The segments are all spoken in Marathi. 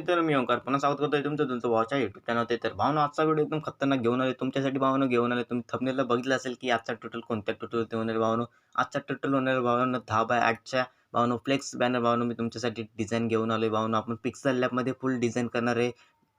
तर मी ओंकार. पुन्हा स्वागत करतोय तुमचं तुमचं वॉच आहे चॅनल ते तर भावना आजचा व्हिडिओ एकदम खतरनाक घेऊन आले. तुमच्यासाठी भावना घेऊन आले. तुम्ही थंबनेलला बघितलं असेल की आजचा टोटल कोणत्या टोटल ते होणार भावनो? आजचा टोटल होणार भावनं दहा बाय आठच्या भावनो फ्लेक्स बॅनर भावनो मी तुमच्यासाठी डिझाईन घेऊन आलो भावनो आपण पिक्सल लॅबमध्ये फुल डिझाईन करणार आहे.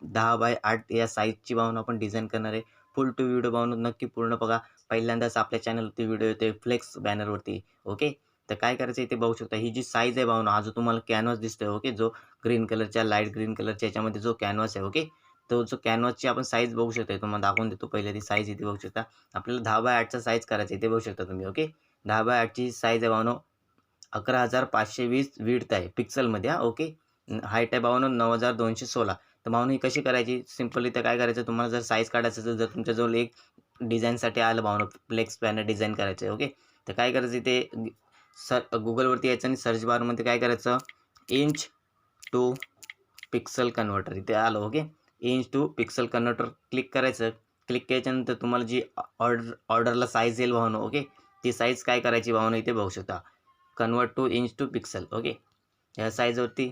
दहा बाय आठ या साईजची भावना आपण डिझाईन करणार आहे. फुल टू व्हिडिओ भावनो नक्की पूर्ण बघा. पहिल्यांदाच आपल्या चॅनलवरती व्हिडिओ येते फ्लेक्स बॅनरवरती ओके तर काय करायचं इथे बघू शकता. ही जी साईज आहे भावना हा जो तुम्हाला कॅनव्हास दिसतोय ओके जो ग्रीन कलरच्या लाइट ग्रीन कलरच्या याच्यामध्ये जो कॅनव्हास आहे ओके तो जो कॅनव्हासची आपण साईज बघू शकता. तुम्हाला दाखवून देतो पहिले ती साईज इथे बघू शकता. आपल्याला दहा बाय आठचा साईज करायचा इथे बघू शकता तुम्ही ओके दहा बाय आठची साईज आहे भावनो अकरा हजार पाचशे वीस विडत आहे पिक्सलमध्ये हा ओके हाईट आहे भावनो नऊ हजार दोनशे सोळा. तर भावनो ही कशी करायची? सिंपल इथं काय करायचं? तुम्हाला जर साईज काढायचं असेल जर तुमच्याजवळ एक डिझाईनसाठी आलं भावनो फ्लेक्स पॅनर डिझाईन करायचं आहे ओके तर काय करायचं इथे? सर गुगलवरती यायचं आणि सर्च बारमध्ये काय करायचं? इंच टू पिक्सल कन्व्हर्टर इथे आलं okay inch to pixel converter click करायचं. क्लिक केल्याच्यानंतर तुम्हाला जी ऑर्डर ऑर्डरला साईज येईल भावनं ओके ती साईज काय करायची भावनो इथे बघू शकता. Convert to inch to pixel okay ह्या साईजवरती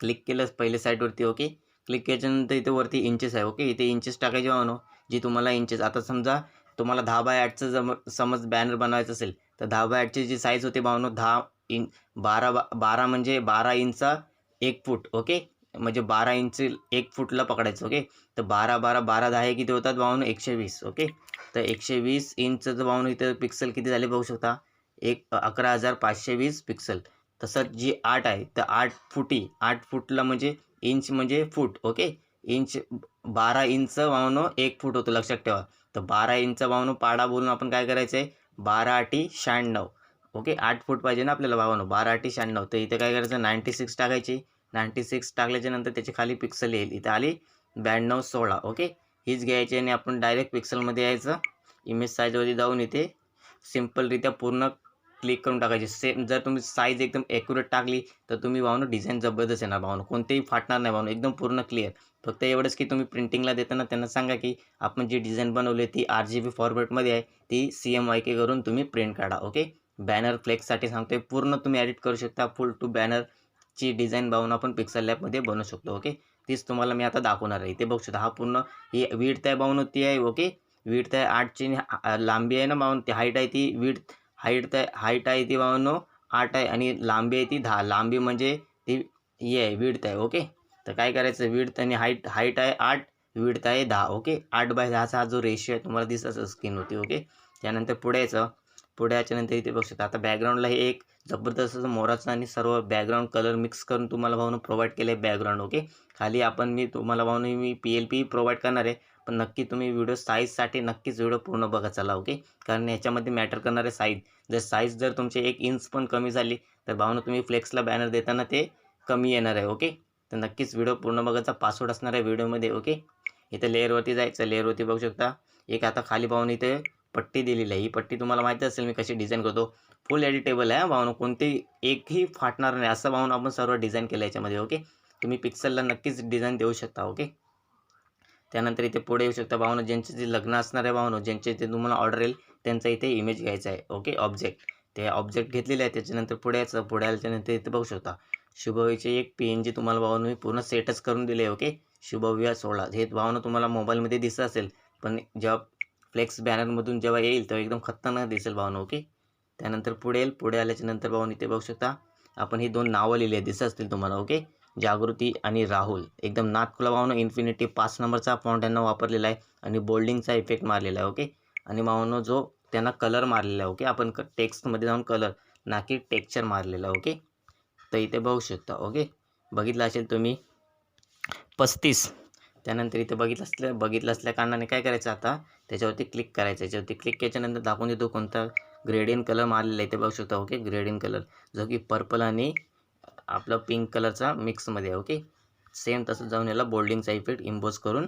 क्लिक केलं पहिले साईडवरती ओके क्लिक केल्याच्यानंतर इथे वरती इंचेस आहे ओके इथे इंचेस टाकायचे भावनो जी तुम्हाला इंचेस आता समजा तुम्हाला दहा बाय आठचं जम समज बॅनर बनवायचं असेल तर दहा बाय आठची जी साईज होते भावनो दहा इं बारा बा बारा म्हणजे बारा इंचा एक फूट ओके म्हणजे बारा इंच एक फूटला पकडायचं ओके तर बारा बारा बारा दहा हे किती होतात? भावनो एकशे वीस ओके तर एकशे वीस इंचचं भावनो इथं पिक्सल किती झाले बघू शकता? एक अकरा हजार पाचशे वीस पिक्सल तसंच जी आठ आहे तर आठ फुटी आठ फुटला म्हणजे इंच म्हणजे फूट ओके इंच बारा इंच भावनो एक फूट होतं लक्षात ठेवा. तर बारा इंच भावनो पाडा बोलून आपण काय करायचं आहे बारा आठी शहाण्णव. ओके आठ फूट पाहिजे ना आपल्याला भावानो बारा आठी शहाण्णव. तर इथे काय करायचं? नाईंटी सिक्स टाकायची. नाईंटी सिक्स टाकल्याच्या नंतर त्याची खाली पिक्सल येईल. इथे आली ब्याण्णव सोळा. ओके हीच घ्यायची आणि आपण डायरेक्ट पिक्सलमध्ये यायचं. इमेज साईजवरती जाऊन इथे सिम्पलरित्या पूर्ण क्लिक करून टाकायची. सेम जर तुम्ही साईज एकदम ॲक्युरेट टाकली तर तुम्ही भावनं डिझाईन जबरदस्त येणार भावनं. कोणतेही फाटणार नाही भावनं एकदम पूर्ण क्लिअर फक्त एवढंच की तुम्ही प्रिंटिंगला देताना त्यांना सांगा की आपण जी डिझाईन बनवली ती आर जी बी फॉर्मॅटमध्ये आहे ती सी एम वाय के करून तुम्ही प्रिंट काढा ओके बॅनर फ्लेक्ससाठी सांगतोय पूर्ण तुम्ही एडिट करू शकता फुल टू बॅनरची डिझाईन भावून आपण पिक्सल लॅबमध्ये बनवू शकतो ओके तीच तुम्हाला मी आता दाखवणार आहे. इथे बघू शकता हा पूर्ण ही वीड आहे भावनं ती आहे ओके वीड आहे आठची लांबी आहे ना भावून ती हाईट आहे ती वीड हाईट तर हाईट आहे ती भावनो आठ आहे आणि लांबी आहे ती दहा. लांबी म्हणजे ती हे आहे विडत आहे ओके तर काय करायचं? विडत आणि हाईट हाईट आहे आठ विडत आहे दहा ओके आठ बाय दहाचा हा जो रेशिओ आहे तुम्हाला दिसत स्किन होती ओके त्यानंतर पुढे यायचं. पुढे याच्यानंतर इथे बघू शकता. आता बॅकग्राऊंडला हे एक जबरदस्त असं मोराचं आणि सर्व बॅकग्राऊंड कलर मिक्स करून तुम्हाला भावनं प्रोव्हाइड केलं आहे बॅकग्राऊंड ओके खाली आपण मी तुम्हाला भाऊन मी पी एल पी प्रोव्हाइड करणार आहे. पण नक्की तुम्ही व्हिडिओ साईजसाठी नक्कीच व्हिडिओ पूर्ण बघा चला ओके? कारण याच्यामध्ये मॅटर करणार आहे साईज जर साईज जर तुमची एक इंच पण कमी झाली तर भावनं तुम्ही फ्लेक्सला बॅनर देताना ते कमी येणार आहे ओके? तर नक्कीच व्हिडिओ पूर्ण बघायचा पासवर्ड असणार आहे व्हिडिओमध्ये ओके? इथे लेअरवरती जायचं लेअरवरती बघू शकता. एक आता खाली पाहून इथे पट्टी दिलेली आहे. ही पट्टी तुम्हाला माहिती असेल मी कशी डिझाईन करतो. फुल एडिटेबल आहे भावनं. कोणतेही एकही फाटणार नाही असं भावनं आपण सर्व डिझाईन केलं याच्यामध्ये ओके? तुम्ही पिक्सलला नक्कीच डिझाईन देऊ शकता ओके? त्यानंतर इथे पुढे येऊ शकता भावनं ज्यांचे जे लग्न असणारे आहे भावनं ज्यांचे इथे तुम्हाला ऑर्डर येईल त्यांचा इथे इमेज घ्यायचा आहे. ओके ऑब्जेक्ट ते ऑब्जेक्ट घेतलेले आहे त्याच्यानंतर पुढे यायचं पुढे आल्याच्यानंतर इथे बघू शकता. शुभवीचे एक पी एन जी तुम्हाला भावनं मी पूर्ण सेटच करून दिले ओके शुभविवाह सोहळा. हे भावनं तुम्हाला मोबाईलमध्ये दिसत असेल पण जेव्हा फ्लेक्स बॅनरमधून जेव्हा येईल तेव्हा एकदम खतरनाक दिसेल भावनं ओके त्यानंतर पुढे येईल पुढे आल्याच्यानंतर भावनं इथे बघू शकता. आपण ही दोन नावं लिहिली आहेत दिसत असतील तुम्हाला ओके जागृती आणि राहुल. एकदम नाथकुला भावनं इन्फिनिटी पाच नंबरचा पॉईंट त्यांना वापरलेला आहे आणि बोल्डिंगचा इफेक्ट मारलेला आहे ओके आणि भावनं जो त्यांना कलर मारलेला आहे ओके आपण क टेक्स्टमध्ये जाऊन कलर ना की टेक्स्चर मारलेला ओके तर इथे बघू शकता ओके बघितलं असेल तुम्ही पस्तीस. त्यानंतर इथे बघितलं असल्या बघितलं असल्या कारणाने काय करायचं आता? त्याच्यावरती क्लिक करायचं. याच्यावरती क्लिक केल्याच्यानंतर दाखवून देतो कोणता ग्रेडियन कलर मारलेला आहे ते बघू शकता ओके ग्रेडियन कलर जो की पर्पल आणि आपलं पिंक कलरचा मिक्समध्ये आहे ओके सेम तसं जाऊन याला बोल्डिंगचा इफेक्ट इम्पोज करून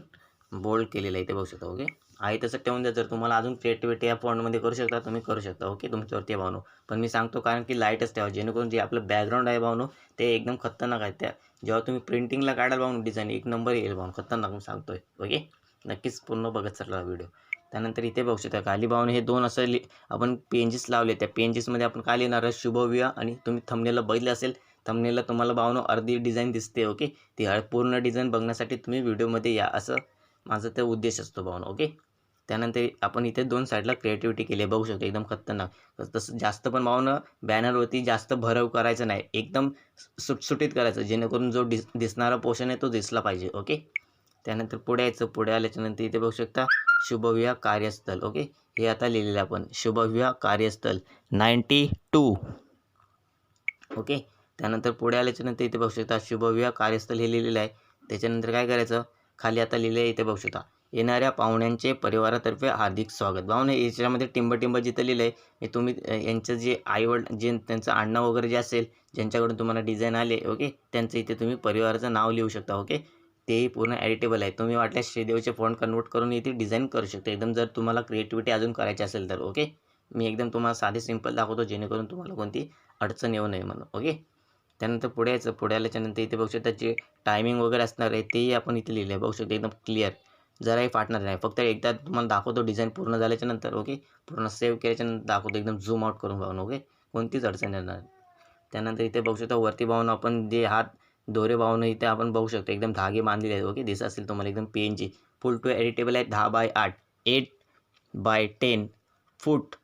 बोल्ड केलेला आहे ते बघू शकता ओके आहे तसं ठेवून द्या जर तुम्हाला अजून क्रिएटिव्हिटी या फॉन्टमध्ये करू शकता तुम्ही करू शकता ओके तुमच्यावरती आहे भावनो. पण मी सांगतो कारण की लाईटच ठेवा जेणेकरून जे आपलं बॅकग्राऊंड आहे भावनो ते एकदम खतरनाक आहे त्या जेव्हा तुम्ही प्रिंटिंगला काढाल भावनो डिझाईन एक नंबर येईल भावनो खतरनाक मी सांगतोय ओके नक्कीच पूर्ण बघत चालला व्हिडिओ त्यानंतर इथे बघू शकता खाली भावने हे दोन असं लि आपण पेंजेस लावले त्या पेंजेसमध्ये आपण काय लिहिणार आहे? शुभविवाह आणि तुम्ही थमनेला बघितले असेल थंबनेलला तुम्हाला भावनो अर्धी डिझाईन दिसते ओके ती पूर्ण डिझाईन बघण्यासाठी तुम्ही व्हिडिओमध्ये या असं माझा ते उद्देश असतो भावनो ओके त्यानंतर आपण इथे दोन साईडला क्रिएटिव्हिटी केली आहे बघू शकतो एकदम खतरनाक. तसं जास्त पण भावनं बॅनरवरती जास्त भरव करायचं नाही एकदम सुटसुटीत करायचं जेणेकरून जो दिस दिसणारा पोर्शन आहे तो दिसला पाहिजे ओके त्यानंतर पुढे यायचं पुढे आल्याच्यानंतर इथे बघू शकता शुभविवाह कार्यस्थल ओके हे आता लिहिलेलं आपण शुभविवाह कार्यस्थल नाईंटी टू ओके त्यानंतर पुढे आल्याच्यानंतर इथे बघू शकता शुभविवाह कार्यस्थल हे लिहिलेलं आहे. त्याच्यानंतर काय करायचं? खाली आता लिहिलं आहे इथे बघू शकता. येणाऱ्या पाहुण्यांचे परिवारातर्फे हार्दिक स्वागत. भावने याच्यामध्ये टिंब टिंब जिथं लिहिलं आहे तुम्ही यांचं जे आईवड जे त्यांचं अण्णा वगैरे जे असेल ज्यांच्याकडून तुम्हाला डिझाईन आले ओके? त्यांचं इथे तुम्ही परिवाराचं नाव लिहू शकता ओके? तेही पूर्ण ॲडिटेबल आहे. तुम्ही वाटल्यास श्रीदेवचे फॉन्ट कन्वर्ट करून इथे डिझाईन करू शकता. एकदम जर तुम्हाला क्रिएटिव्हिटी अजून करायची असेल तर ओके? मी एकदम तुम्हाला साधे सिंपल दाखवतो जेणेकरून तुम्हाला कोणती अडचण येऊ नये म्हणून ओके? त्यानंतर पुढे यायचं. पुढे आल्याच्यानंतर इथे बघू शकता जे टायमिंग वगैरे असणार आहे तेही आपण इथे लिहिलं आहे बघू शकता एकदम क्लिअर जराही फाटणार नाही. फक्त एकदा तुम्हाला दाखवतो डिझाईन पूर्ण झाल्याच्यानंतर ओके पूर्ण सेव्ह केल्याच्यानंतर दाखवतो. एकदम झूम आउट करून पाहून ओके कोणतीच अडचण येणार त्यानंतर इथे बघू शकता वरती पाहून आपण जे हात दोरे पाहून इथे आपण बघू शकतो. एकदम धागे बांधलेले आहेत ओके दिसत असेल तुम्हाला एकदम पेनची फुल टू एडिटेबल आहे. दहा बाय आठ. Eight by ten foot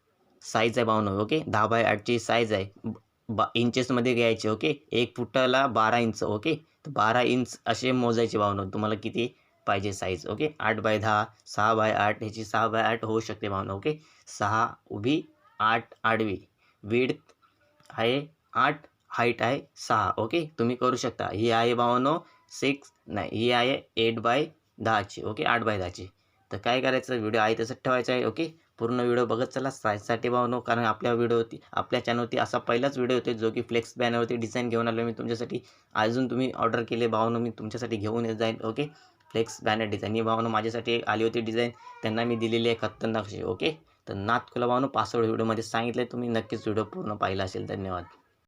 size आहे पाहून ओके दहा बाय आठची साईज आहे. बा इंचेसमध्ये घ्यायचे ओके एक फुटाला बारा इंच ओके तर बारा इंच असे मोजायचे भावनं. तुम्हाला किती पाहिजे साईज ओके आठ बाय दहा सहा बाय आठ ह्याची सहा बाय आठ होऊ शकते भावना ओके सहा उभी आठ आडवी. विड्थ आहे आठ हाईट आहे सहा ओके तुम्ही करू शकता. ही आहे भावनो सिक्स नाही ही आहे एट बाय दहाची ओके आठ बाय दहाची. तर काय करायचं? व्हिडिओ आहे तसं ठेवायचा आहे ओके पूर्ण व्हिडिओ बघत चला. साईजसाठी भावनो कारण आपल्या व्हिडिओवरती आपल्या चॅनलवरती असा पहिलाच व्हिडिओ होते जो की फ्लेक्स बॅनरवरती डिझाईन घेऊन आलो मी तुमच्यासाठी. अजून तुम्ही ऑर्डर केले भावनो मी तुमच्यासाठी घेऊन येत जाईल ओके फ्लेक्स बॅनर डिझाईन ही भावना माझ्यासाठी आली होती डिझाईन त्यांना मी दिलेली आहे खतरनाक ओके तर नाथ खुला भावनो पासवर्ड व्हिडिओमध्ये सांगितलं तुम्ही नक्कीच व्हिडिओ पूर्ण पाहिला असेल धन्यवाद.